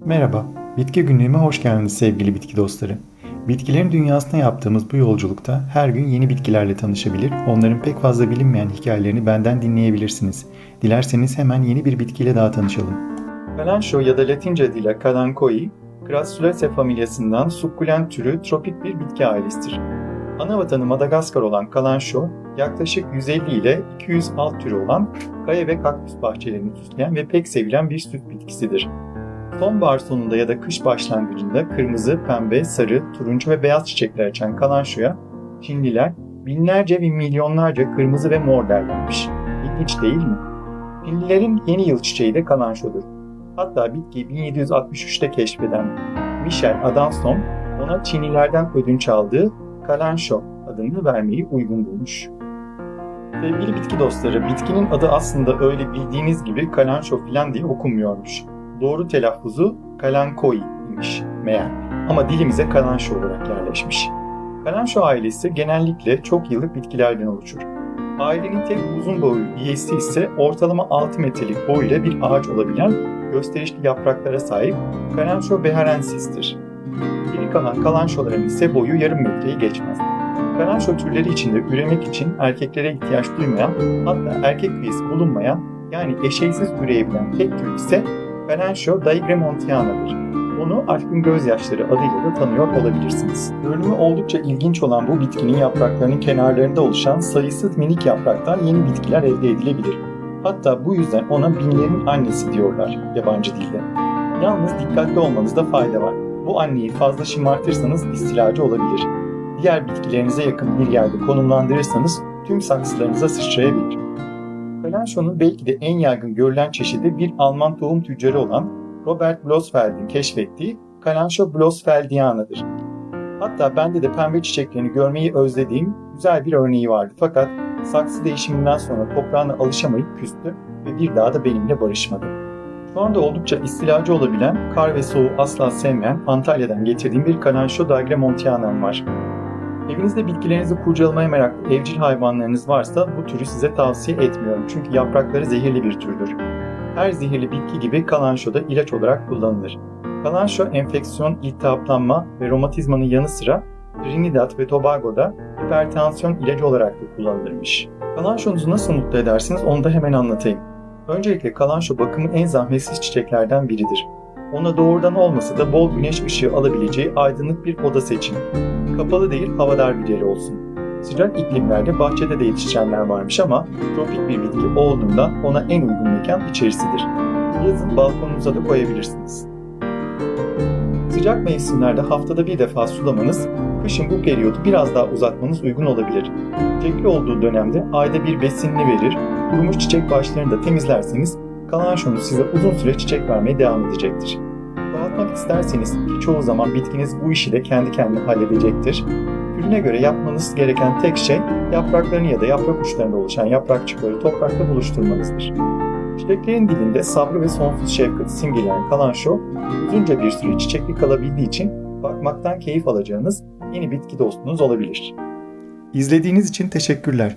Merhaba, Bitki Günlüğü'me hoş geldiniz sevgili bitki dostları. Bitkilerin dünyasına yaptığımız bu yolculukta her gün yeni bitkilerle tanışabilir, onların pek fazla bilinmeyen hikayelerini benden dinleyebilirsiniz. Dilerseniz hemen yeni bir bitkiyle daha tanışalım. Kalanço ya da Latince adıyla Kalankoi, Crassulaceae familyasından sukkulent türü tropik bir bitki ailesidir. Ana vatanı Madagaskar olan kalanço, yaklaşık 150 ile 200 alt türü olan kaya ve kaktüs bahçelerini süsleyen ve pek sevilen bir süs bitkisidir. Sonbahar sonunda ya da kış başlangıcında kırmızı, pembe, sarı, turuncu ve beyaz çiçekler açan kalançoya Çinliler binlerce ve milyonlarca kırmızı ve mor derlermiş. İlginç değil mi? Çinlilerin yeni yıl çiçeği de kalançodur. Hatta bitkiyi 1763'te keşfeden Michel Adanson ona Çinlilerden ödünç aldığı kalanço adını vermeyi uygun bulmuş. Sevgili bitki dostları, bitkinin adı aslında öyle bildiğiniz gibi kalanço filan diye okunmuyormuş. Doğru telaffuzu kalankoi imiş meğer ama dilimize kalanço olarak yerleşmiş. Kalanço ailesi genellikle çok yıllık bitkilerden oluşur. Ailenin tek uzun boyu üyesi ise ortalama 6 metrelik boyuyla bir ağaç olabilen gösterişli yapraklara sahip Kalanço beharensis'tir. Geri kalan kalançoların ise boyu yarım metreyi geçmez. Kalanço türleri içinde üremek için erkeklere ihtiyaç duymayan hatta erkek üyesi bulunmayan yani eşeysiz üreyebilen tek tür ise Kalanço daigremontiana'dır. Onu aşkın gözyaşları adıyla da tanıyor olabilirsiniz. Görünümü oldukça ilginç olan bu bitkinin yapraklarının kenarlarında oluşan sayısız minik yapraktan yeni bitkiler elde edilebilir. Hatta bu yüzden ona binlerin annesi diyorlar yabancı dilde. Yalnız dikkatli olmanızda fayda var. Bu anneyi fazla şımartırsanız istilacı olabilir. Diğer bitkilerinize yakın bir yerde konumlandırırsanız tüm saksılarınıza sıçrayabilir. Kalanço'nun belki de en yaygın görülen çeşidi bir Alman tohum tüccarı olan Robert Blosfeld'in keşfettiği Kalanço blosfeldiana'dır. Hatta bende de pembe çiçeklerini görmeyi özlediğim güzel bir örneği vardı. Fakat saksı değişiminden sonra toprağına alışamayıp küstü ve bir daha da benimle barışmadı. Şu anda oldukça istilacı olabilen, kar ve soğuğu asla sevmeyen Antalya'dan getirdiğim bir Kalanço daigremontiana'm var. Evinizde bitkilerinizi kurcalamaya meraklı evcil hayvanlarınız varsa bu türü size tavsiye etmiyorum çünkü yaprakları zehirli bir türdür. Her zehirli bitki gibi kalanço da ilaç olarak kullanılır. Kalanço enfeksiyon, iltihaplanma ve romatizmanın yanı sıra Trinidad ve Tobago'da hipertansiyon ilacı olarak da kullanılırmış. Kalançonuzu nasıl mutlu edersiniz onu da hemen anlatayım. Öncelikle kalanço bakımı en zahmetsiz çiçeklerden biridir. Ona doğrudan olmasa da bol güneş ışığı alabileceği aydınlık bir oda seçin. Kapalı değil havadar bir yeri olsun. Sıcak iklimlerde bahçede de yetişenler varmış ama tropik bir bitki olduğundan ona en uygun mekan içerisidir. Yazın balkonunuza da koyabilirsiniz. Sıcak mevsimlerde haftada bir defa sulamanız, kışın bu periyodu biraz daha uzatmanız uygun olabilir. Çiçekli olduğu dönemde ayda bir besinini verir, kurumuş çiçek başlarını da temizlerseniz kalançonuz size uzun süre çiçek vermeye devam edecektir. Dağıtmak isterseniz ki çoğu zaman bitkiniz bu işi de kendi kendine halledecektir. Türüne göre yapmanız gereken tek şey yapraklarını ya da yaprak uçlarında oluşan yaprakçıkları toprakla buluşturmanızdır. Çiçeklerin dilinde sabrı ve sonsuz şefkati simgeleyen kalanço uzunca bir süre çiçekli kalabildiği için bakmaktan keyif alacağınız yeni bitki dostunuz olabilir. İzlediğiniz için teşekkürler.